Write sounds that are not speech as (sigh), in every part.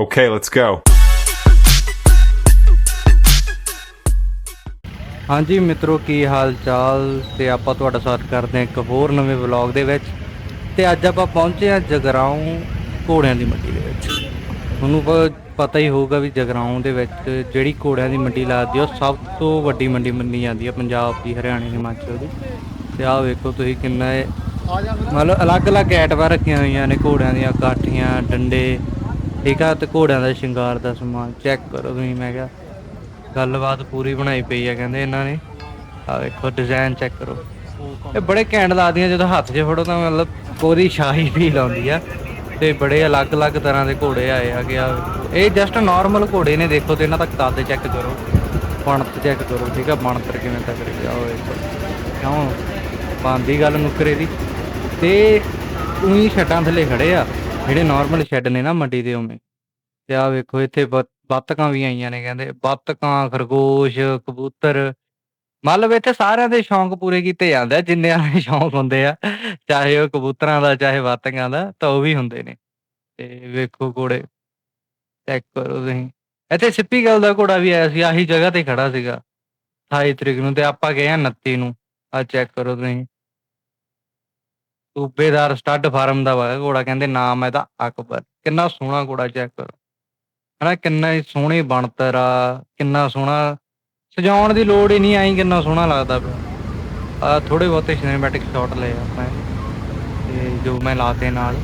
Okay, let's go. ਹਾਂਜੀ ਮਿੱਤਰੋ ਕੀ ਹਾਲ ਚਾਲ ਤੇ ਆਪਾਂ ਤੁਹਾਡਾ ਸਵਾਗਤ ਕਰਦੇ ਹਾਂ ਇੱਕ ਹੋਰ ਨਵੇਂ ਵਲੌਗ ਦੇ ਵਿੱਚ। ਤੇ ਅੱਜ ਆਪਾਂ ਪਹੁੰਚੇ ਹਾਂ ਜਗਰਾਉਂ ਘੋੜਿਆਂ ਦੀ ਮੰਡੀ ਦੇ ਵਿੱਚ। ਤੁਹਾਨੂੰ ਪ- ਪਤਾ ਹੀ ਹੋਊਗਾ ਵੀ ਜਗਰਾਉਂ ਦੇ ਵਿੱਚ ਜਿਹੜੀ ਘੋੜਿਆਂ ਦੀ ਮੰਡੀ ਲੱਗਦੀ ਆ ਉਹ ਸਭ ਤੋਂ ਵੱਡੀ ਮੰਡੀ ਮੰਨੀ ਜਾਂਦੀ ਹੈ ਪੰਜਾਬ ਦੀ ਹਰਿਆਣੇ ਹਿਮਾਚਲ ਦੀ। ਤੇ ਆਹ ਵੇਖੋ ਤੁਸੀਂ ਕਿੰਨਾ ਇਹ ਮਤਲਬ ਅਲੱਗ-ਅਲੱਗ ਐਟਵਾਂ ਰੱਖੀਆਂ ਹੋਈਆਂ ਨੇ ਘੋੜਿਆਂ ਦੀਆਂ ਕਾਠੀਆਂ ਡੰਡੇ। ਠੀਕ ਆ, ਤੇ ਘੋੜਿਆਂ ਦਾ ਸ਼ਿੰਗਾਰ ਦਾ ਸਮਾਨ ਚੈੱਕ ਕਰੋ ਤੁਸੀਂ, ਮੈਂ ਕਿਹਾ ਗੱਲਬਾਤ ਪੂਰੀ ਬਣਾਈ ਪਈ ਆ, ਕਹਿੰਦੇ ਇਹਨਾਂ ਨੇ। ਆ ਵੇਖੋ ਡਿਜ਼ਾਈਨ ਚੈੱਕ ਕਰੋ। ਇਹ ਬੜੇ ਘੈਂਟ ਲੱਗਦੀਆਂ, ਜਦੋਂ ਹੱਥ 'ਚ ਫੜੋ ਤਾਂ ਮਤਲਬ ਪੂਰੀ ਸ਼ਾਹੀ ਫੀਲ ਆਉਂਦੀ ਆ। ਤੇ ਬੜੇ ਅਲੱਗ-ਅਲੱਗ ਤਰ੍ਹਾਂ ਦੇ ਘੋੜੇ ਆਏ ਆ ਕਿ ਆ। ਇਹ ਜਸਟ ਨਾਰਮਲ ਘੋੜੇ ਨੇ, ਦੇਖੋ ਤੇ ਇਹਨਾਂ ਦਾ ਕੱਦ ਚੈੱਕ ਕਰੋ। ਬਣਤ ਚੈੱਕ ਕਰੋ, ਠੀਕ ਆ, ਬਣਤਰ ਕਿਵੇਂ ਤੱਕ ਆ ਵੇਖੋ। ਕਿਉਂ? ਬੰਦੀ ਗੱਲ ਨੁਕਰੇ ਦੀ। ਤੇ ਉਹੀ ਛੱਡਾਂ ਥੱਲੇ ਖੜੇ ਆ। ਜਿਹੜੇ ਨਾਰਮਲ ਸ਼ੈੱਡ ਨੇ ਨਾ ਮੰਡੀ ਦੇ ਉਵੇਂ। ਤੇ ਆ ਵੇਖੋ, ਇੱਥੇ ਬ- ਬੱਤਕਾਂ ਵੀ ਆਈਆਂ ਨੇ ਕਹਿੰਦੇ। ਬੱਤਕਾਂ ਖਰਗੋਸ਼, ਕਬੂਤਰ। ਮਤਲਬ ਇੱਥੇ ਸਾਰਿਆਂ ਦੇ ਸ਼ੌਂਕ ਪੂਰੇ ਕੀਤੇ ਜਾਂਦੇ ਆ, ਜਿੰਨਿਆਂ ਦੇ ਸ਼ੌਂਕ ਹੁੰਦੇ ਆ। ਚਾਹੇ ਉਹ ਕਬੂਤਰਾਂ ਦਾ, ਚਾਹੇ ਬੱਤਕਾਂ ਦਾ, ਤਾਂ ਉਹ ਵੀ ਹੁੰਦੇ ਨੇ। ਤੇ ਵੇਖੋ ਘੋੜੇ ਚੈੱਕ ਕਰੋ ਤੁਸੀਂ। ਇੱਥੇ ਸਿੱਪੀ ਗੱਲ ਦਾ ਘੋੜਾ ਵੀ ਆਇਆ ਸੀ, ਆਹੀ ਜਗ੍ਹਾ ਤੇ ਖੜਾ ਸੀਗਾ। 28 ਤਰੀਕ ਨੂੰ ਤੇ ਆਪਾਂ ਗਏ ਆ 29 ਨੂੰ। ਆ ਚੈੱਕ ਕਰੋ ਤੁਸੀਂ। ਸੂਬੇਦਾਰ ਸਟੱਡ ਫਾਰਮ ਦਾ ਵਾ, ਘੋੜਾ ਕਹਿੰਦੇ ਨਾਮ ਇਹਦਾ ਅਕਬਰ। ਕਿੰਨਾ ਸੋਹਣਾ ਘੋੜਾ ਚੈੱਕ ਕਰੋ। ਹਨਾ, ਕਿੰਨਾ ਹੀ ਸੋਹਣੀ ਬਣਤਰ ਆ, ਕਿੰਨਾ ਸੋਹਣਾ। ਸਜਾਉਣ ਦੀ ਲੋੜ ਹੀ ਨਹੀਂ ਆਈ ਕਿੰਨਾ ਸੋਹਣਾ ਲੱਗਦਾ ਪਿਆ। ਆ ਥੋੜੇ ਬਹੁਤੇ ਸਿਨੇਮੈਟਿਕ ਸ਼ਾਟ ਲਏ ਆਪਾਂ ਤੇ ਜੋ ਮੈਂ ਲਾਤੇ ਨਾਲ।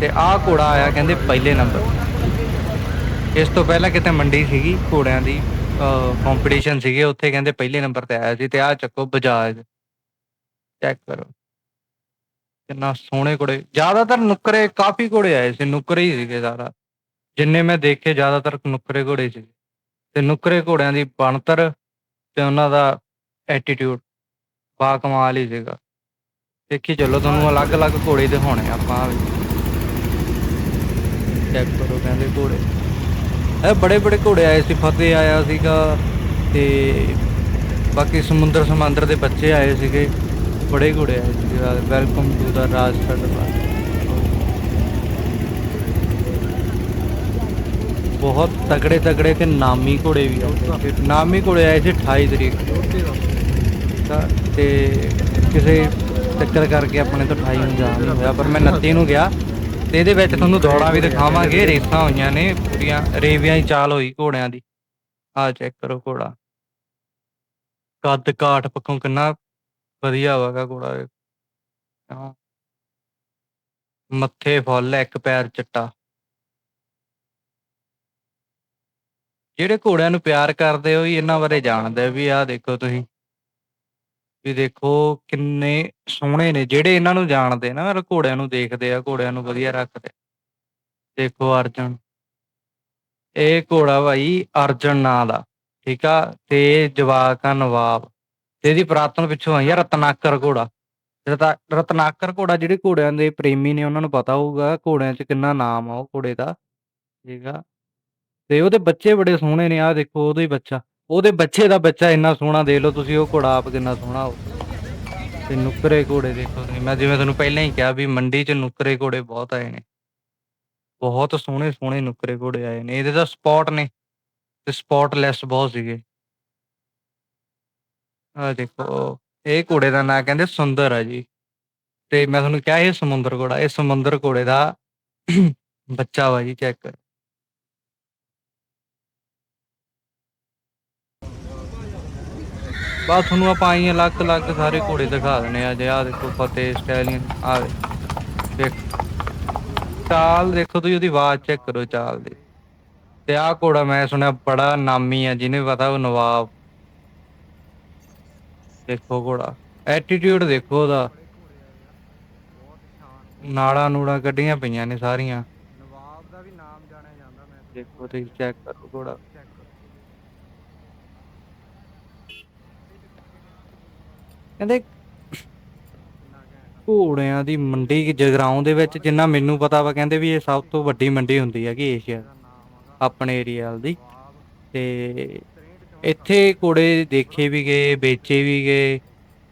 ਤੇ ਆਹ ਘੋੜਾ ਆਇਆ ਕਹਿੰਦੇ ਪਹਿਲੇ ਨੰਬਰ। ਇਸ ਤੋਂ ਪਹਿਲਾਂ ਕਿਤੇ ਮੰਡੀ ਸੀਗੀ ਘੋੜਿਆਂ ਦੀ ਕੰਪੀਟੀਸ਼ਨ ਸੀਗੇ। ਉੱਥੇ ਕਹਿੰਦੇ ਪਹਿਲੇ ਨੰਬਰ ਤੇ ਆਇਆ ਸੀ। ਤੇ ਆਹ ਚੱਕੋ ਬਜਾਜ। ਚੈੱਕ ਕਰੋ। ਕਿੰਨਾ ਸੋਹਣੇ ਘੋੜੇ। ਜ਼ਿਆਦਾਤਰ ਨੁੱਕਰੇ ਕਾਫੀ ਘੋੜੇ ਆਏ ਸੀ, ਨੁੱਕਰੇ ਹੀ ਸੀਗੇ ਸਾਰਾ। ਜਿੰਨੇ ਮੈਂ ਦੇਖੇ ਜ਼ਿਆਦਾਤਰ ਨੁੱਕਰੇ ਘੋੜੇ ਸੀ ਤੇ ਨੁੱਕਰੇ ਘੋੜਿਆਂ ਦੀ ਬਣਤਰ ਤੇ ਉਹਨਾਂ ਦਾ ਐਟੀਟਿਊਡ ਬਾ ਕਮਾਲ ਹੀ ਸੀਗਾ। ਦੇਖੀ ਚੱਲੋ ਤੁਹਾਨੂੰ ਅਲੱਗ-ਅਲੱਗ ਘੋੜੇ ਦਿਖਾਉਣੇ ਆ ਆਪਾਂ ਚੈੱਕ ਕਰੋ ਕਹਿੰਦੇ ਘੋੜੇ। ਇਹ ਬੜੇ ਬੜੇ ਘੋੜੇ ਆਏ ਸੀ, ਫਤਿਹ ਆਇਆ ਸੀਗਾ ਤੇ ਬਾਕੀ ਸਮੁੰਦਰ ਸਮੁੰਦਰ ਦੇ ਬੱਚੇ ਆਏ ਸੀਗੇ। ਬੜੇ ਘੋੜੇ ਆਏ ਸੀ ਵੈਲਕਮ ਟੂ ਦਾ ਰਾਜ ਸਰਦਾਰ ਬਹੁਤ ਤਗੜੇ ਤਗੜੇ ਤੇ ਨਾਮੀ ਘੋੜੇ ਵੀ ਆਏ ਨਾਮੀ ਘੋੜੇ ਆਏ ਸੀ 28 ਤਰੀਕ ਤੇ ਕਿਸੇ ਚੱਕਰ ਕਰਕੇ ਆਪਣੇ ਤੋਂ 28 ਨੂੰ ਜਾ ਨਹੀਂ ਹੋਇਆ ਪਰ ਮੈਂ 29 ਨੂੰ ਗਿਆ ਤੇ ਇਹਦੇ ਵਿੱਚ ਤੁਹਾਨੂੰ ਦੌੜਾਂ ਵੀ ਦਿਖਾਵਾਂਗੇ ਰੇਸਾਂ ਹੋਈਆਂ ਨੇ ਪੂਰੀਆਂ ਰੇਵੀਆਂ ਹੀ ਚਾਲ ਹੋਈ ਘੋੜਿਆਂ ਦੀ ਆਹ ਚੈੱਕ ਕਰੋ ਘੋੜਾ ਕੱਦ ਕਾਠ ਪੱਖੋਂ ਕਿੰਨਾ ਵਧੀਆ ਹੋਵੇਗਾ ਘੋੜਾ ਇਹ। ਹਾਂ। ਮੱਥੇ ਫੁੱਲ, ਇੱਕ ਪੈਰ ਚਿੱਟਾ। ਜਿਹੜੇ ਘੋੜਿਆਂ ਨੂੰ ਪਿਆਰ ਕਰਦੇ ਹੋ ਹੀ ਇਹਨਾਂ ਬਾਰੇ ਜਾਣਦੇ ਵੀ ਆਹ ਦੇਖੋ ਤੁਸੀਂ। ਵੀ ਦੇਖੋ ਕਿੰਨੇ ਸੋਹਣੇ ਨੇ, ਜਿਹੜੇ ਇਹਨਾਂ ਨੂੰ ਜਾਣਦੇ ਨਾ ਮਤਲਬ ਘੋੜਿਆਂ ਨੂੰ ਦੇਖਦੇ ਆ, ਘੋੜਿਆਂ ਨੂੰ ਵਧੀਆ ਰੱਖਦੇ। ਦੇਖੋ ਅਰਜਨ। ਇਹ ਘੋੜਾ ਭਾਈ ਅਰਜਨ ਨਾਂ ਦਾ, ਠੀਕ ਆ? ਤੇ ਇਹ ਜਵਾਕ ਆ ਨਵਾਬ। ਤੇ ਇਹਦੀ ਪ੍ਰਾਤਨ ਪਿੱਛੋਂ ਆਈ ਆ ਰਤਨਾਕਰ ਘੋੜਾ। ਰਤਾ- ਰਤਨਾਕਰ ਘੋੜਾ ਜਿਹੜੇ ਘੋੜਿਆਂ ਦੇ ਪ੍ਰੇਮੀ ਨੇ, ਉਹਨਾਂ ਨੂੰ ਪਤਾ ਹੋਊਗਾ ਘੋੜਿਆਂ 'ਚ ਕਿੰਨਾ ਨਾਮ ਆ ਉਹ ਘੋੜੇ ਦਾ। ਠੀਕ ਤੇ ਉਹਦੇ ਬੱਚੇ ਬੜੇ ਸੋਹਣੇ ਨੇ, ਆਹ ਦੇਖੋ ਉਹਦਾ ਹੀ ਬੱਚਾ। ਉਹਦੇ ਬੱਚੇ ਦਾ ਬੱਚਾ ਇੰਨਾ ਸੋਹਣਾ ਦੇਖ ਲਓ ਤੁਸੀਂ, ਉਹ ਘੋੜਾ ਆਪ ਕਿੰਨਾ ਸੋਹਣਾ ਹੋ ਤੇ ਨੁਕਰੇ ਘੋੜੇ ਦੇਖੋ ਤੁਸੀਂ, ਮੈਂ ਜਿਵੇਂ ਤੁਹਾਨੂੰ ਪਹਿਲਾਂ ਹੀ ਕਿਹਾ ਵੀ ਮੰਡੀ 'ਚ ਨੁਕਰੇ ਘੋੜੇ ਬਹੁਤ ਆਏ ਨੇ। ਬਹੁਤ ਸੋਹਣੇ ਸੋਹਣੇ ਨੁਕਰੇ ਘੋੜੇ ਆਏ ਨੇ, ਇਹਦੇ ਤਾਂ ਸਪੌਟ ਨੇ। ਤੇ ਸਪੌਟਲੈਸ ਬਹੁਤ ਸੀਗੇ। ਆਹ ਦੇਖੋ, ਇਹ ਘੋੜੇ ਦਾ ਨਾਂ ਕਹਿੰਦੇ ਸੁੰਦਰ ਆ ਜੀ। ਤੇ ਮੈਂ ਤੁਹਾਨੂੰ ਕਿਹਾ ਇਹ ਸਮੁੰਦਰ ਘੋੜਾ, ਇਹ ਸਮੁੰਦਰ ਘੋੜੇ ਦਾ ਬੱਚਾ ਵਾ ਜੀ, ਚੈੱਕ ਕਰ। ਬਾਅਦ ਤੁਹਾਨੂੰ ਆਪਾਂ ਆਈ ਅਲੱਗ-ਅਲੱਗ ਸਾਰੇ ਘੋੜੇ ਦਿਖਾ ਦਨੇ ਆ। ਜੇ ਆ ਦੇਖੋ, ਫਤਿਹ ਸਟੈਲੀਅਨ ਆ ਦੇਖ। ਚਾਲ ਦੇਖੋ ਤੁਸੀਂ, ਉਹਦੀ ਆਵਾਜ਼ ਚੈੱਕ ਕਰੋ ਚਾਲ ਦੀ। ਤੇ ਆਹ ਘੋੜਾ ਮੈਂ ਸੁਣਿਆ ਬੜਾ ਨਾਮੀ ਆ, ਜਿਹਨੇ ਪਤਾ ਉਹ ਨਵਾਬ ਦੇਖੋ ਘੋੜਾ। ਐਟੀਟਿਊਡ ਦੇਖੋ ਉਹਦਾ। ਨਾੜਾ ਨੂੜਾ ਕੱਢੀਆਂ ਪਈਆਂ ਨੇ ਸਾਰੀਆਂ। ਨਵਾਬ ਦਾ ਵੀ ਨਾਮ ਜਾਣਿਆ ਜਾਂਦਾ ਮੈਂ ਦੇਖੋ ਤੁਸੀਂ ਚੈੱਕ ਕਰੋ ਘੋੜਾ। ਚੈੱਕ ਕਹਿੰਦੇ ਘੋੜਿਆਂ ਦੀ ਮੰਡੀ ਜਗਰਾਉਂ ਦੇ ਵਿੱਚ ਜਿੰਨਾ ਮੈਨੂੰ ਪਤਾ ਵਾ, ਕਹਿੰਦੇ ਵੀ ਇਹ ਸਭ ਤੋਂ ਵੱਡੀ ਮੰਡੀ ਹੁੰਦੀ ਹੈਗੀ ਏਸ਼ੀਆ ਆਪਣੇ ਏਰੀਆ ਦੀ ਤੇ ਇੱਥੇ ਘੋੜੇ ਦੇਖੇ ਵੀ ਗਏ ਵੇਚੇ ਵੀ ਗਏ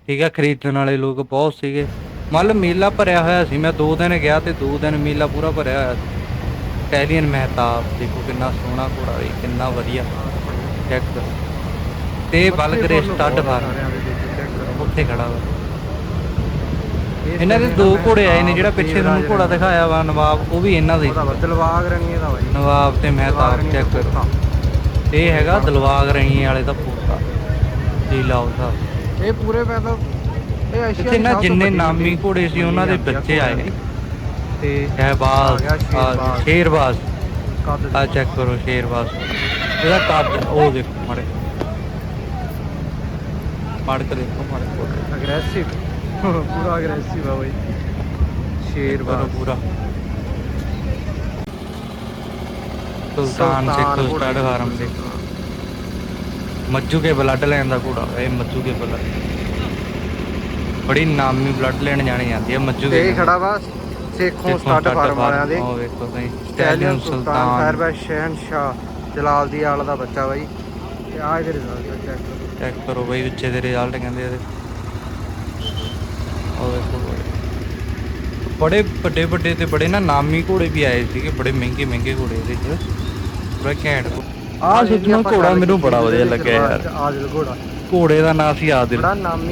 ਠੀਕ ਆ ਖਰੀਦਣ ਵਾਲੇ ਲੋਕ ਬਹੁਤ ਸੀਗੇ। ਮਤਲਬ ਮੇਲਾ ਭਰਿਆ ਹੋਇਆ ਸੀ ਮੈਂ ਦੋ ਦਿਨ ਗਿਆ ਤੇ ਦੋ ਦਿਨ ਮੇਲਾ ਪੂਰਾ ਭਰਿਆ ਹੋਇਆ ਸੀ। ਸਟੈਲੀਅਨ ਮਹਿਤਾਬ ਦੇਖੋ ਕਿੰਨਾ ਸੋਹਣਾ ਘੋੜਾ ਵੇ ਕਿੰਨਾ ਵਧੀਆ। ਚੈੱਕ ਕਰੋ। ਤੇ ਬਲਗਰੇ ਸਟੱਡ ਫਾਰਮ ਉੱਥੇ ਖੜਾ ਵਾ। ਇਹਨਾਂ ਦੇ ਦੋ ਘੋੜੇ ਆਏ ਨੇ ਜਿਹੜਾ ਪਿੱਛੇ ਤੁਹਾਨੂੰ ਘੋੜਾ ਦਿਖਾਇਆ ਵਾ ਨਵਾਬ ਉਹ ਵੀ ਇਹਨਾਂ ਦਾ ਹੀ। ਦਿਲਬਾਗ ਰੰਗੀਏ ਦਾ ਬਾਈ ਨਵਾਬ ਤੇ ਮਹਿਤਾਬ ਚੈੱਕ ਕਰੋ। ਇਹ ਹੈਗਾ ਦਲਵਾਗ ਰਹੀਏ ਵਾਲੇ ਦਾ ਪੋਤਾ। ਜੀ ਲਾਓ ਸਾਹਿਬ ਇਹ ਪੂਰੇ ਮਤਲਬ ਇਹ ਏਸ਼ੀਆ ਇੱਥੇ ਨਾ ਦੀ ਸਭ ਤੋਂ ਜਿੰਨੇ ਵੱਡੀ ਨਾਮੀ ਘੋੜੇ ਸੀ ਉਹਨਾਂ ਦੇ ਆ ਬੱਚੇ ਆਏ। ਤੇ ਸ਼ਹਿਬਾਜ਼ ਆ ਗਿਆ ਸ਼ੇਰਬਾਜ਼। ਆ ਸ਼ੇਰਬਾਜ਼। ਕੱਦ ਆ ਚੈੱਕ ਕਰੋ ਸ਼ੇਰਬਾਜ਼। ਇਹਦਾ ਕੱਦ ਉਹ ਦੇਖੋ ਮਾੜੇ। ਮਾੜ ਕੇ ਦੇਖੋ ਮਾੜੇ ਅਗਰੈਸਿਵ (laughs) ਪੂਰਾ ਅਗਰੈਸਿਵ ਆ ਬਾਈ। ਸ਼ੇਰ ਪੂਰਾ। ਸੁਲਤਾਨ ਸਿੱਖ ਘੋੜੇ ਸਟਾਰਟ ਫਾਰਮ ਦੇ। ਮੱਜੂ ਕੇ ਬਲੱਡ ਲੈਣ ਦਾ ਘੋੜਾ ਇਹ ਮੱਜੂ ਕੇ ਬਲੱਡ। ਬੜੀ ਨਾਮੀ ਬਲੱਡ ਲੈਣ ਜਾਣੀ ਜਾਂਦੀ ਹੈ ਮੱਜੂ ਕੇ ਇਹ ਖੜਾ ਵਾ ਸੇਖੋਂ ਸਟੱਡ ਫਾਰਮ ਵਾਲਿਆਂ ਦੇ। ਉਹ ਵੇਖੋ ਤੁਸੀਂ ਸਟੈਲੀਅਨ ਸੁਲਤਾਨ ਫਾਇਰਬੈਸ ਸ਼ਹਿਨਸ਼ਾਹ ਜਲਾਲ ਦੀ ਆਲ ਦਾ ਬੱਚਾ ਬਾਈ। ਤੇ ਆਹ ਇਹਦੇ ਰਿਜ਼ਲਟ ਚੈੱਕ ਕਰੋ। ਚੈੱਕ ਕਰੋ ਬਈ ਵਿੱਚੇ ਦੇ ਰਿਜ਼ਲਟ ਕਹਿੰਦੇ ਇਹਦੇ। ਉਹ ਵੇਖੋ। ਬੜੇ ਵੱਡੇ ਵੱਡੇ ਤੇ ਬੜੇ ਨਾ ਨਾਮੀ ਘੋੜੇ ਵੀ ਆਏ ਸੀਗੇ ਬੜੇ ਮਹਿੰਗੇ ਮਹਿੰਗੇ ਘੋੜੇ ਇਹਦੇ ਚ। ਬੜਾ ਘੈਂਟ ਆਹ ਸੱਜਣਾ ਘੋੜਾ ਮੈਨੂੰ ਬੜਾ ਵਧੀਆ ਲੱਗਿਆ ਯਾਰ। ਆਦਿਲ ਘੋੜਾ। ਘੋੜੇ ਦਾ ਨਾਂ ਸੀ ਆਦਿਲ।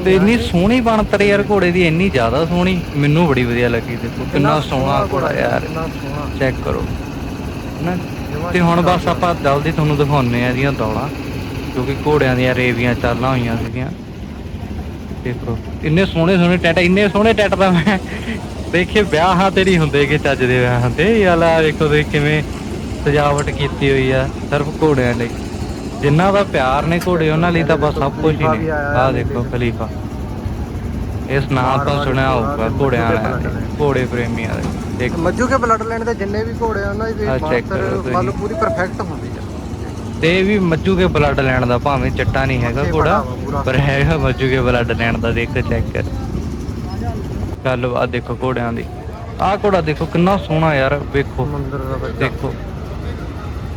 ਤੇ ਆ ਇੰਨੀ। ਸੋਹਣੀ ਬਣਤਰ ਯਾਰ ਘੋੜੇ ਦੀ ਇੰਨੀ ਜ਼ਿਆਦਾ ਸੋਹਣੀ। ਮੈਨੂੰ ਬੜੀ ਵਧੀਆ ਲੱਗੀ ਦੇਖੋ ਕਿੰਨਾ ਸੋਹਣਾ ਘੋੜਾ ਯਾਰ। ਚੈੱਕ ਕਰੋ। ਨਾ ਤੇ ਹੁਣ ਬਸ ਆਪਾਂ ਜਲਦੀ ਤੁਹਾਨੂੰ ਦਿਖਾਉਨੇ ਆ ਇਹਦੀਆਂ ਦੌੜਾਂ ਕਿਉਂਕਿ ਘੋੜਿਆਂ ਦੀਆਂ ਰੇਵੀਆਂ ਚਾਲਾਂ ਹੋਈਆਂ ਸੀਗੀਆਂ। ਦੇਖੋ ਇੰਨੇ ਸੋਹਣੇ ਸੋਹਣੇ ਟੈਟ ਇੰਨੇ ਸੋਹਣੇ ਟੈਟ ਦਾ ਮੈਂ ਦੇਖੇ ਵਿਆਹਾਂ ਤੇ ਨਹੀਂ ਹੁੰਦੇ ਕਿ ਚੱਜ ਦੇ ਵਿਆਹਾਂ ਤੇ। ਯਾਰ ਆ ਵੇਖੋ ਤੇ ਕਿਵੇਂ ਸਜਾਵਟ ਕੀਤੀ ਹੋਈ ਆ ਸਿਰਫ ਘੋੜਿਆਂ ਲਈ। ਜਿਨ੍ਹਾਂ ਦਾ ਪਿਆਰ ਨੇ ਘੋੜੇ ਉਹਨਾਂ ਲਈ ਤਾਂ ਬਸ ਸਭ ਕੁਝ ਹੀ ਨੇ। ਆਹ ਦੇਖੋ। ਖਲੀਫਾ। ਇਸ ਨਾਮ ਤਾਂ ਸੁਣਿਆ ਹੋਊਗਾ ਘੋੜਾ ਘੋੜਿਆਂ ਬਲੱਡ ਘੋੜੇ ਪ੍ਰੇਮੀਆਂ ਦੇ। ਦੇਖ। ਮੱਜੂ ਕੇ ਬਲੱਡ ਲੈਣ ਦੇ ਜਿੰਨੇ ਵੀ ਘੋੜੇ ਉਹਨਾਂ ਦੀ। ਮਤਲਬ ਪੂਰੀ ਪਰਫੈਕਟ ਹੁੰਦੀ ਆ। ਤੇ ਵੀ ਮੱਜੂ ਕੇ ਬਲੱਡ ਲੈਣ ਦਾ ਭਾਵੇਂ ਚੱਟਾ ਨਹੀਂ ਹੈਗਾ ਘੋੜਾ ਪੂਰਾ। ਹੈਗਾ ਮੱਜੂ ਕੇ ਬਲੱਡ ਲੈਣ ਦਾ ਦੇਖ ਚੈੱਕ ਕਰ। ਚੱਲ ਆ ਦੇਖੋ ਘੋੜਿਆਂ ਦੀ। ਆਹ ਘੋੜਾ ਦੇਖੋ ਕਿੰਨਾ ਸੋਹਣਾ ਯਾਰ ਵੇਖੋ। ਦੇਖੋ।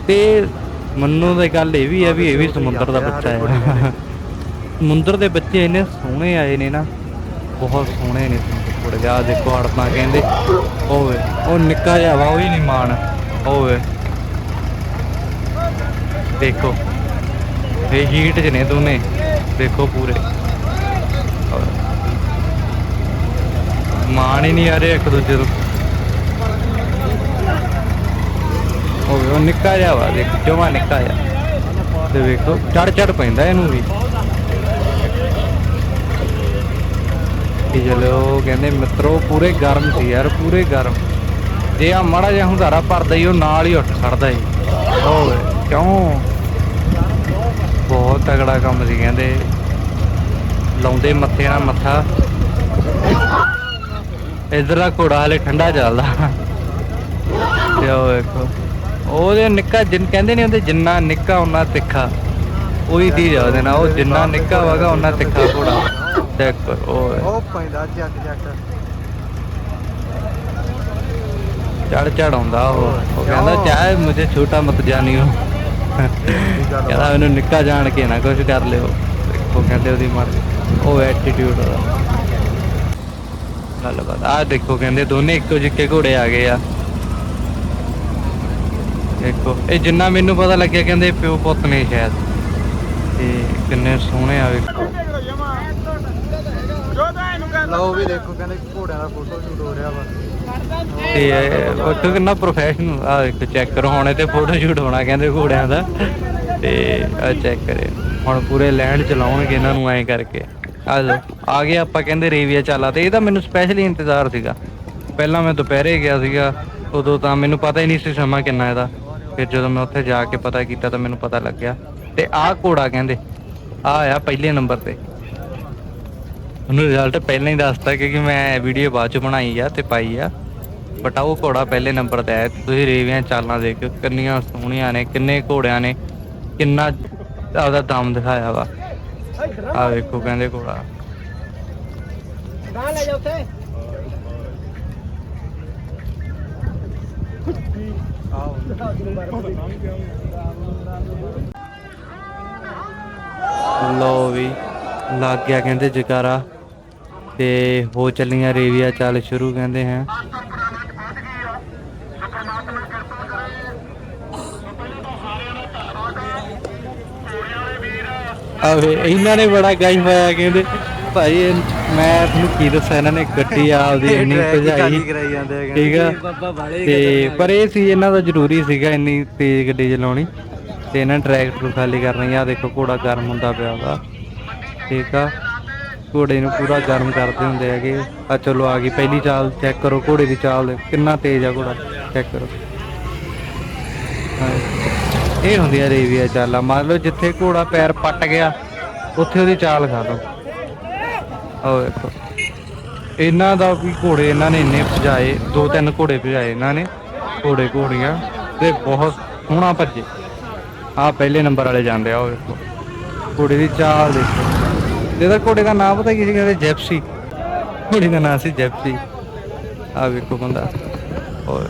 ਤੇ ਮੰਨੂ ਦੀ ਗੱਲ ਇਹ ਵੀ ਹੈ ਵੀ ਇਹ ਵੀ ਸਮੁੰਦਰ ਦਾ ਬੱਚਾ ਹੈ। (laughs) ਸਮੁੰਦਰ ਦੇ ਬੱਚੇ ਇੰਨੇ ਸੋਹਣੇ ਆਏ ਨੇ ਨਾ ਬਹੁਤ ਸੋਹਣੇ ਨੇ ਸਮੁੰਦਰ। ਘੋੜੇ ਆ ਦੇਖੋ ਹੜਪਾਂ ਕਹਿੰਦੇ ਹੋਵੇ ਉਹ ਨਿੱਕਾ ਜਿਹਾ ਵਾ ਉਹ ਹੀ ਨਹੀਂ ਮਾਣ ਹੋਵੇ ਦੇਖੋ ਇਹ ਹੀਟ 'ਚ ਨੇ ਦੋਨੇ ਦੇਖੋ ਪੂਰੇ। ਮਾਣ ਹੀ ਨਹੀਂ ਆ ਰਹੇ ਇੱਕ ਦੂਜੇ ਤੋਂ। ਹੋਵੇ, ਉਹ ਨਿੱਕਾ ਜਿਹਾ ਵਾ, ਦੇਖ, ਜਮਾ ਨਿੱਕਾ ਜਿਹਾ। ਤੇ ਵੇਖੋ, ਚੜ ਚੜ ਪੈਂਦਾ ਇਹਨੂੰ ਵੀ। ਕਿ ਚਲੋ ਕਹਿੰਦੇ, ਮਿੱਤਰੋ, ਪੂਰੇ ਗਰਮ ਸੀ ਯਾਰ, ਪੂਰੇ ਗਰਮ। ਜੇ ਆ ਮਾੜਾ ਜਿਹਾ ਹੁੰਦਾਰਾ ਭਰਦਾ ਹੀ ਉਹ ਨਾਲ ਹੀ ਉੱਠ ਖੜਦਾ ਈ। ਹੋਵੇ ਕਿਉਂ? ਬਹੁਤ ਤਗੜਾ ਕੰਮ ਸੀ ਕਹਿੰਦੇ। ਲਾਉਂਦੇ ਮੱਥੇ ਨਾਲ ਮੱਥਾ। ਇਧਰ ਦਾ ਘੋੜਾ ਹਲੇ ਠੰਡਾ ਚੱਲਦਾ। ਤੇ ਉਹ ਵੇਖੋ। ਉਹਦੇ ਨਿੱਕਾ ਜਿੰਨ ਕਹਿੰਦੇ ਨਹੀਂ ਹੁੰਦੇ ਜਿੰਨਾ ਨਿੱਕਾ ਉਹਨਾਂ ਤਿੱਖਾ। ਉਹੀ ਆ ਉਹਦੇ ਨਾਲ ਉਹ ਜਿੰਨਾ ਨਿੱਕਾ ਹੋਗਾ ਉਹਨਾਂ ਤਿੱਖਾ ਘੋੜਾ। ਚੈੱਕ ਕਰੋ ਉਹ ਪੈਂਦਾ ਜੱਗ ਜੱਗ ਚੜ ਚੜ ਆਉਂਦਾ ਉਹ। ਉਹ ਕਹਿੰਦਾ ਚਾਹੇ ਮੁਝੇ ਛੋਟਾ ਮਤ ਜਾਣਿਓ ਕਹਿੰਦਾ ਮੈਨੂੰ ਨਿੱਕਾ ਜਾਣ ਕੇ ਨਾ ਕੁਝ ਕਰ ਲਿਓ। ਉਹ ਕਹਿੰਦੇ ਉਹਦੀ ਮਰਜ਼ੀ। ਉਹ ਐਟੀਟਿਊਡ ਉਹਦਾ। ਗੱਲਬਾਤ। ਆ ਦੇਖੋ ਕਹਿੰਦੇ ਦੋਨੇ ਇੱਕੋ ਜਿੱਕੇ ਘੋੜੇ ਆ ਗਏ ਆ। ਦੇਖੋ। ਇਹ ਜਿੰਨਾ ਮੈਨੂੰ ਪਤਾ ਲੱਗਿਆ ਕਹਿੰਦੇ ਪਿਓ ਪੁੱਤ ਨੇ ਸ਼ਾਇਦ। ਤੇ ਕਿੰਨੇ ਸੋਹਣੇ ਆ ਵੇਖੋ। ਲਓ ਵੀ ਦੇਖੋ ਕਹਿੰਦੇ ਘੋੜਿਆਂ ਦਾ ਫੋਟੋ ਸ਼ੂਟ ਹੋ ਰਿਹਾ ਵਾ। ਤੇ ਉਹ ਕਿੰਨਾ ਪ੍ਰੋਫੈਸ਼ਨਲ ਆ ਇੱਕ ਚੈੱਕ ਕਰੋ ਹੁਣ ਤੇ ਫੋਟੋ ਸ਼ੂਟ ਹੋਣਾ ਕਹਿੰਦੇ ਘੋੜਿਆਂ ਦਾ। ਤੇ ਆ ਚੈੱਕ ਕਰੇ ਹੁਣ ਪੂਰੇ ਲੈਂਡ ਚਲਾਉਣਗੇ ਇਹਨਾਂ ਨੂੰ ਐਂ ਕਰਕੇ। ਆ ਲਓ ਆ ਗਏ ਆਪਾਂ ਕਹਿੰਦੇ ਰੇਵੀਆ ਚਾਲਾ ਤੇ। ਇਹਦਾ ਮੈਨੂੰ ਸਪੈਸ਼ਲੀ ਇੰਤਜ਼ਾਰ ਸੀਗਾ। ਪਹਿਲਾਂ ਮੈਂ ਦੁਪਹਿਰੇ ਗਿਆ ਸੀਗਾ ਉਦੋਂ ਤਾਂ ਮੈਨੂੰ ਪਤਾ ਹੀ ਨਹੀਂ ਸੀ ਸਮਾਂ ਕਿੰਨਾ ਇਹਦਾ। ਫਿਰ ਜਦੋਂ ਮੈਂ ਉੱਥੇ ਜਾ ਕੇ ਪਤਾ ਕੀਤਾ ਤਾਂ ਮੈਨੂੰ ਪਤਾ ਲੱਗਿਆ ਤੇ ਆਹ ਘੋੜਾ ਕਹਿੰਦੇ ਆ ਆ ਪਹਿਲੇ ਨੰਬਰ ਤੇ। ਉਹਨੂੰ ਰਿਜ਼ਲਟ ਪਹਿਲਾਂ ਹੀ ਦੱਸਤਾ ਕਿਉਂਕਿ ਮੈਂ ਵੀਡੀਓ ਬਾਅਦ ਚ ਬਣਾਈ ਆ ਤੇ ਪਾਈ ਆ। ਬਟ ਉਹ ਘੋੜਾ ਪਹਿਲੇ ਨੰਬਰ ਤੇ ਆਇਆ ਤੁਸੀਂ ਰੇਵਿਆਂ ਚਾਲਾਂ ਦੇਖਿਓ, ਕਿੰਨੀਆਂ ਸੋਹਣੀਆਂ ਨੇ, ਕਿੰਨੇ ਘੋੜਿਆਂ ਨੇ, ਕਿੰਨਾ ਆਪਦਾ ਦਮ ਦਿਖਾਇਆ ਵਾ। ਆ ਵੇਖੋ ਕਹਿੰਦੇ ਘੋੜਾ। ਗਾਂ ਲੈ ਜਾ ਉੱਥੇ। ਲੋ ਵੀ, ਲੱਗ ਗਿਆ ਕਹਿੰਦੇ ਜਕਾਰਾ ਤੇ ਹੋ ਚੱਲੀਆਂ ਰੇਵੀਆ ਚੱਲ ਸ਼ੁਰੂ ਕਹਿੰਦੇ ਹੈ। ਆਵੇ, ਇਹਨਾਂ ਨੇ ਬੜਾ ਗਾਈ ਪਾਇਆ ਕਹਿੰਦੇ। ਭਾਈ ਮੈਂ ਤੁਹਾਨੂੰ ਕੀ ਦੱਸਾਂ ਇਹਨਾਂ ਨੇ ਗੱਡੀ ਆਪਦੀ ਇੰਨੀ ਭਜਾਈ ਠੀਕ ਆ? ਤੇ ਪਰ ਇਹ ਸੀ ਇਹਨਾਂ ਦਾ ਜ਼ਰੂਰੀ ਸੀਗਾ ਇੰਨੀ ਤੇਜ਼ ਗੱਡੀ ਚਲਾਉਣੀ। ਤੇ ਇਹਨਾਂ ਟਰੈਕਟਰ ਖਾਲੀ ਕਰਨੀ ਆ ਦੇਖੋ ਘੋੜਾ ਗਰਮ ਹੁੰਦਾ ਪਿਆ ਉਹਦਾ ਠੀਕ ਆ? ਘੋੜੇ ਨੂੰ ਪੂਰਾ ਗਰਮ ਕਰਦੇ ਹੁੰਦੇ ਹੈਗੇ। ਆ ਚਲੋ ਆ ਗਈ ਪਹਿਲੀ ਚਾਲ ਚੈੱਕ ਕਰੋ ਘੋੜੇ ਦੀ ਚਾਲ ਕਿੰਨਾ ਤੇਜ਼ ਆ ਘੋੜਾ ਚੈੱਕ ਕਰੋ। ਇਹ ਹੁੰਦੀ ਆ ਰੇਵੀਆ ਚਾਲਾਂ ਮੰਨ ਲਓ ਜਿੱਥੇ ਘੋੜਾ ਪੈਰ ਪੱਟ ਗਿਆ ਉੱਥੇ ਉਹਦੀ ਚਾਲ ਖਾ ਲਓ। ਆਹ ਵੇਖੋ। ਇਹਨਾਂ ਦਾ ਵੀ ਘੋੜੇ ਇਹਨਾਂ ਨੇ ਇੰਨੇ ਭਜਾਏ, ਦੋ ਤਿੰਨ ਘੋੜੇ ਭਜਾਏ ਇਹਨਾਂ ਨੇ, ਘੋੜੇ ਘੋੜੀਆਂ, ਤੇ ਬਹੁਤ ਸੋਹਣਾ ਭੱਜੇ। ਆ ਪਹਿਲੇ ਨੰਬਰ ਵਾਲੇ ਜਾਂਦੇ ਆ ਉਹ ਵੇਖੋ। ਘੋੜੇ ਦੀ ਚਾਲ ਦੇਖੋ। ਇਹਦਾ ਘੋੜੇ ਦਾ ਨਾਮ ਪਤਾ ਕੀ ਸੀ ਕਹਿੰਦੇ ਜੈਪਸੀ। ਘੋੜੇ ਦਾ ਨਾਮ ਸੀ ਜੈਪਸੀ। ਆ ਵੇਖੋ ਬੰਦਾ। ਹੋਰ।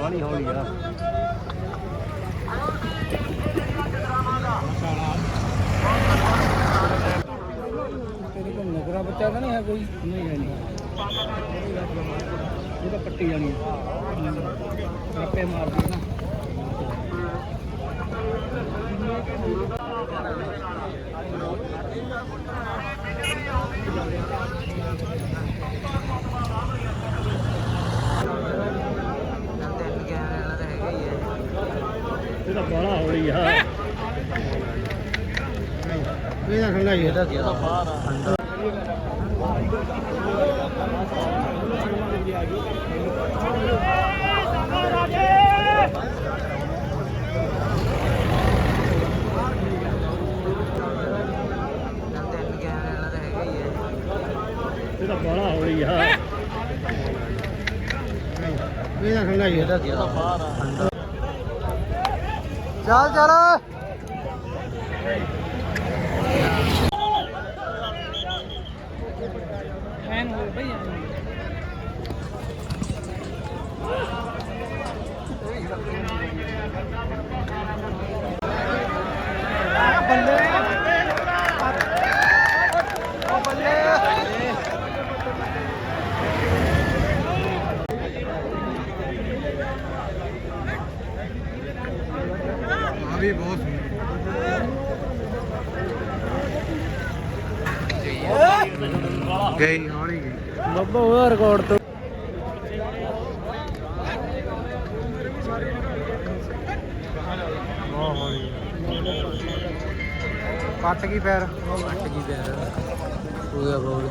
ਬਾਣੀ ਹੌਲੀ ਆ ਤੇਰੀ ਕੋਈ ਨਗਰਾ ਬੱਚਾ ਤਾਂ ਨਹੀਂ ਹੈ ਕੋਈ ਨਹੀਂ ਹੈ ਨਹੀਂ ਇਹ ਤਾਂ ਪੱਟੀ ਜਾਣੀ ਹੈ ਰੱਪੇ ਮਾਰਦੀ ਨਾ ਇਹ ਤਾਂ ਬੜਾ ਹੌਲੀ ਆ ਇਹ ਤਾਂ ਖੰਡਾ ਹੀ ਇਹਦਾ ਇਹ ਤਾਂ ਬੜਾ ਹੌਲੀ ਆ ਇਹ ਤਾਂ ਖੰਡਾ ਹੀ ਇਹਦਾ ਚੱਲ ਚੱਲ ਐਨ ਹੋ ਭਈ ਬੱਲੇ ਬੱਲੇ ਆ ਵੀ ਬਹੁਤ ਗਈ ਹੌਲੀ ਗਈ ਬੱਬਾ ਉਹਦਾ ਰਿਕਾਰਡ ਤੋਂ। ਕੱਟ ਗਈ ਪੈਰ ਕੱਟ ਗਈ ਪੈਰ ਹੋ ਗਿਆ ਬੋਲ